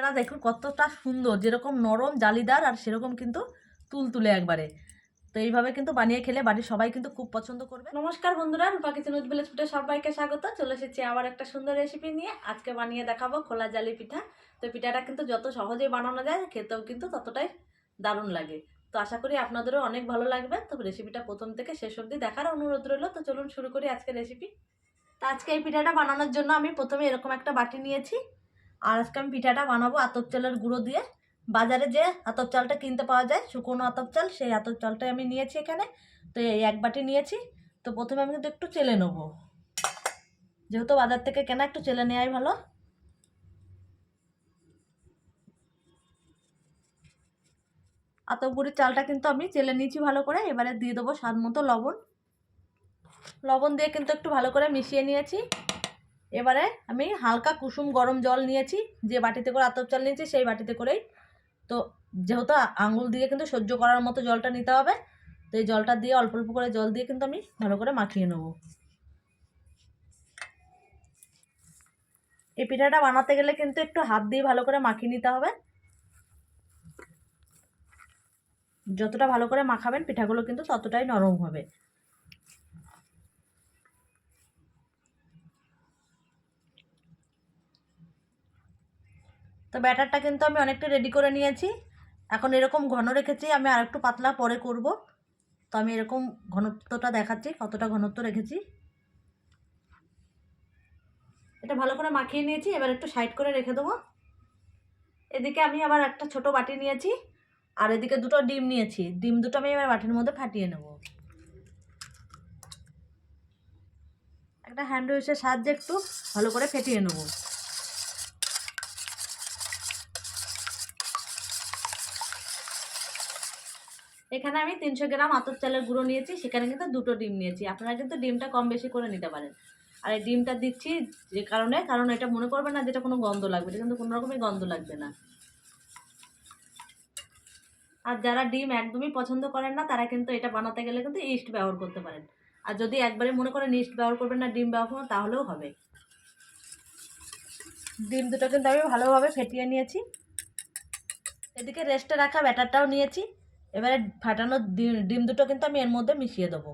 পিঠাটা দেখুন কতটা সুন্দর, যেরকম নরম জালিদার আর সেরকম কিন্তু তুলতুলে একবারে। তো এইভাবে কিন্তু বানিয়ে খেলে বাড়ির সবাই কিন্তু খুব পছন্দ করবে। নমস্কার বন্ধুরা রূপা কিচেন উইথ ভিলেজ ফুটে সবাইকে স্বাগত। চলে এসেছি আবার একটা সুন্দর রেসিপি নিয়ে। আজকে বানিয়ে দেখাবো খোলা জালি পিঠা। তো পিঠাটা কিন্তু যত সহজেই বানানো যায়, খেতেও কিন্তু ততটাই দারুণ লাগে। তো আশা করি আপনাদেরও অনেক ভালো লাগবে। তো রেসিপিটা প্রথম থেকে শেষ অবধি দেখার অনুরোধ রইল। তো চলুন শুরু করি আজকে রেসিপি তো আজকে এই পিঠাটা বানানোর জন্য আমি প্রথমে এরকম একটা বাটি নিয়েছি। আর আজকে আমি পিঠাটা বানাবো আতপ চালের গুঁড়ো দিয়ে। বাজারে যে আতপ চালটা কিনতে পাওয়া যায়, শুকনো আতপ চাল, সেই আতপ চালটাই আমি নিয়েছি এখানে। তো এই এক বাটি নিয়েছি। তো প্রথমে আমি কিন্তু একটু চেলে নেব। যেহেতু বাজার থেকে কেনা, একটু চেলে নেওয়াই ভালো। আতপ গুঁড়ির চালটা কিন্তু আমি চেলে নিয়েছি ভালো করে। এবারে দিয়ে দেবো স্বাদ মতো লবণ। লবণ দিয়ে কিন্তু একটু ভালো করে মিশিয়ে নিয়েছি। এবারে আমি হালকা কুসুম গরম জল নিয়েছি, যে বাটিতে করে আতপ চাল নিয়েছি, সেই বাটিতে করেই। তো যেহেতু আঙুল দিয়ে কিন্তু সহ্য করার মতো জলটা নিতে হবে, তো এই জলটা দিয়ে অল্প অল্প করে জল দিয়ে কিন্তু আমি ভালো করে মাখিয়ে নেব। এই পিঠাটা বানাতে গেলে কিন্তু একটু হাত দিয়ে ভালো করে মাখিয়ে নিতে হবে। যতটা ভালো করে মাখাবেন, পিঠাগুলো কিন্তু ততটাই নরম হবে। তো ব্যাটারটা কিন্তু আমি অনেকটা রেডি করে নিয়েছি। এখন এরকম ঘন রেখেছি, আমি আর একটু পাতলা পরে করব। তো আমি এরকম ঘনত্বটা দেখাচ্ছি, কতটা ঘনত্ব রেখেছি। এটা ভালো করে মাখিয়ে নিয়েছি, এবার একটু সাইড করে রেখে দেবো। এদিকে আমি আবার একটা ছোট বাটি নিয়েছি, আর এদিকে দুটো ডিম নিয়েছি। ডিম দুটো আমি এবার বাটির মধ্যে ফাটিয়ে নেব। একটা হ্যান্ড উইচের সাহায্যে একটু ভালো করে ফেটিয়ে নেব। এখানে আমি তিনশো গ্রাম আতপ চালের গুঁড়ো নিয়েছি, সেখানে কিন্তু দুটো ডিম নিয়েছি। আপনারা কিন্তু ডিমটা কম বেশি করে নিতে পারেন। আর এই ডিমটা দিচ্ছি যে কারণে, কারণ এটা মনে করবে না যেটা কোনো গন্ধ লাগবে, এটা কিন্তু কোনো রকমই গন্ধ লাগবে না। আর যারা ডিম একদমই পছন্দ করেন না, তারা কিন্তু এটা বানাতে গেলে কিন্তু ইস্ট ব্যবহার করতে পারেন। আর যদি একবারে মনে করেন ইস্ট ব্যবহার করবেন না, ডিম ব্যবহার করবেন তাহলেও হবে। ডিম দুটো কিন্তু আমি ভালোভাবে ফেটিয়ে নিয়েছি। এদিকে রেস্টে রাখা ব্যাটারটাও নিয়েছি। এবারে ফাটানো ডিম দুটো কিন্তু আমি এর মধ্যে মিশিয়ে দেবো।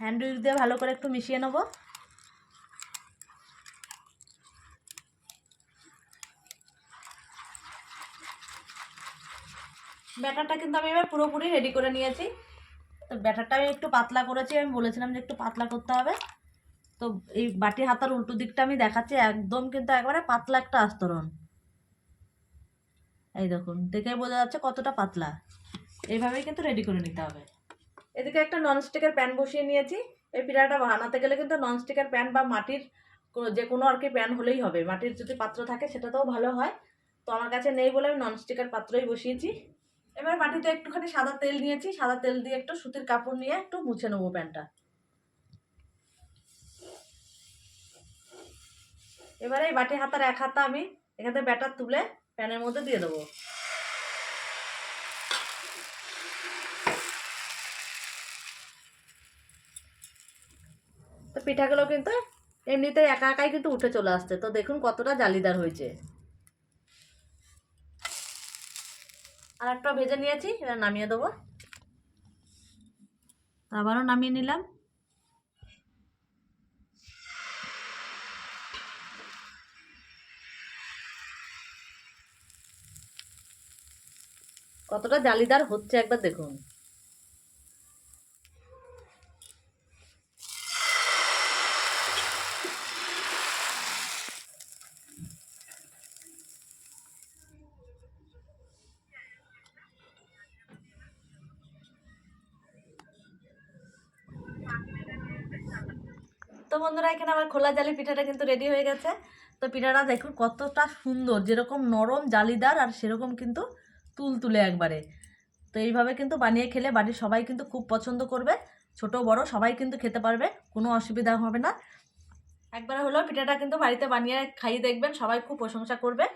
হ্যান্ড উইক দিয়ে ভালো করে একটু মিশিয়ে নেব। ব্যাটারটা কিন্তু আমি এবার পুরোপুরি রেডি করে নিয়েছি। তো ব্যাটারটা আমি একটু পাতলা করেছি, আমি বলেছিলাম যে একটু পাতলা করতে হবে। তো এই বাটি হাতার উল্টো দিকটা আমি দেখাচ্ছি, একদম কিন্তু একবারে পাতলা একটা আস্তরণ। এই দেখুন, দেখে বোঝা যাচ্ছে কতটা পাতলা। এইভাবেই কিন্তু রেডি করে নিতে হবে। এদিকে একটা ননস্টিকের প্যান বসিয়ে নিয়েছি। এই পিঠাটা বানাতে গেলে কিন্তু ননস্টিকের প্যান বা মাটির যে কোনো আর কি প্যান হলেই হবে। মাটির যদি পাত্র থাকে, সেটাতেও ভালো হয়। তো আমার কাছে নেই বলে আমি ননস্টিকের পাত্রই বসিয়েছি। এবার মাটিতে একটুখানি সাদা তেল নিয়েছি। সাদা তেল দিয়ে একটু সুতির কাপড় নিয়ে একটু মুছে নেব প্যানটা এবারে এই বাটি হাতার এক হাতা আমি এখানে ব্যাটার তুলে প্যানের মধ্যে দিয়ে দেবো। তো পিঠাগুলো কিন্তু এমনিতেই একা একাই কিন্তু উঠে চলে আসছে। তো দেখুন কতটা জালিদার হয়েছে। আর একটা ভেজে নিয়েছি, এবার নামিয়ে দেবো। আবারও নামিয়ে নিলাম। কতটা জালিদার হচ্ছে একবার দেখুন। তো বন্ধুরা, এখানে আমার খোলা জালি পিঠাটা কিন্তু রেডি হয়ে গেছে। তো পিঠাটা দেখুন কতটা সুন্দর, যেরকম নরম জালিদার আর সেরকম কিন্তু তুলতুলে একবারে। তো এইভাবে কিন্তু বানিয়ে খেলে বাড়ির সবাই কিন্তু খুব পছন্দ করবে। ছোট, বড় সবাই কিন্তু খেতে পারবে, কোনো অসুবিধা হবে না। একবার হলো পিঠাটা কিন্তু বাড়িতে বানিয়ে খাইয়ে দেখবেন, সবাই খুব প্রশংসা করবে।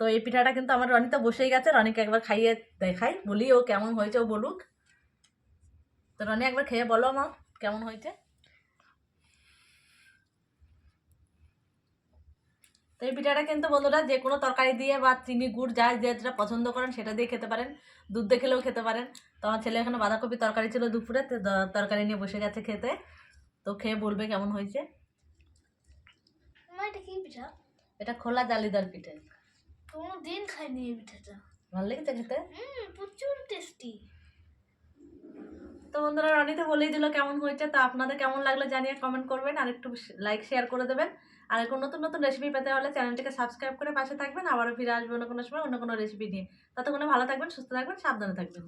তো এই পিঠাটা কিন্তু আমার রনি তো বসেই গেছে, রনিকে একবার খাইয়ে দেখাই, বলি ও কেমন হয়েছে ও বলুক। তো রনি একবার খেয়ে বলো আমার কেমন হয়েছে? এই পিঠাটা কিন্তু বন্ধুরা যে কোনো তরকারি দিয়ে বা চিনি গুড় যা যে যেটা পছন্দ করেন সেটা দিয়ে খেতে পারেন। দুধ দিয়ে খেলেও খেতে পারেন। তো আমার ছেলে এখানে বাঁধাকপি তরকারি ছিল দুপুরে তো তরকারি নিয়ে বসে গেছে খেতে। তো খেয়ে বলবে কেমন হয়েছে। এটা কি পিঠা? এটা খোলা জালিদার পিঠে। কোনো দিন খাইনি এই পিঠাটা। ভালো লেগেছে খেতে? প্রচুর টেস্টি তো বন্ধুরা রনিতে বলেই দিল কেমন হয়েছে, তা আপনাদের কেমন লাগল জানিয়ে কমেন্ট করবেন আর একটু লাইক শেয়ার করে দেবেন। আর এরকম নতুন নতুন রেসিপি পেতে হলে চ্যানেলটিকে সাবস্ক্রাইব করে পাশে থাকবেন। আবারও ফিরে আসবেন অন্য কোনো সময় অন্য কোনো রেসিপি নিয়ে। ততক্ষণে ভালো থাকবেন, সুস্থ থাকবেন, সাবধানে থাকবেন।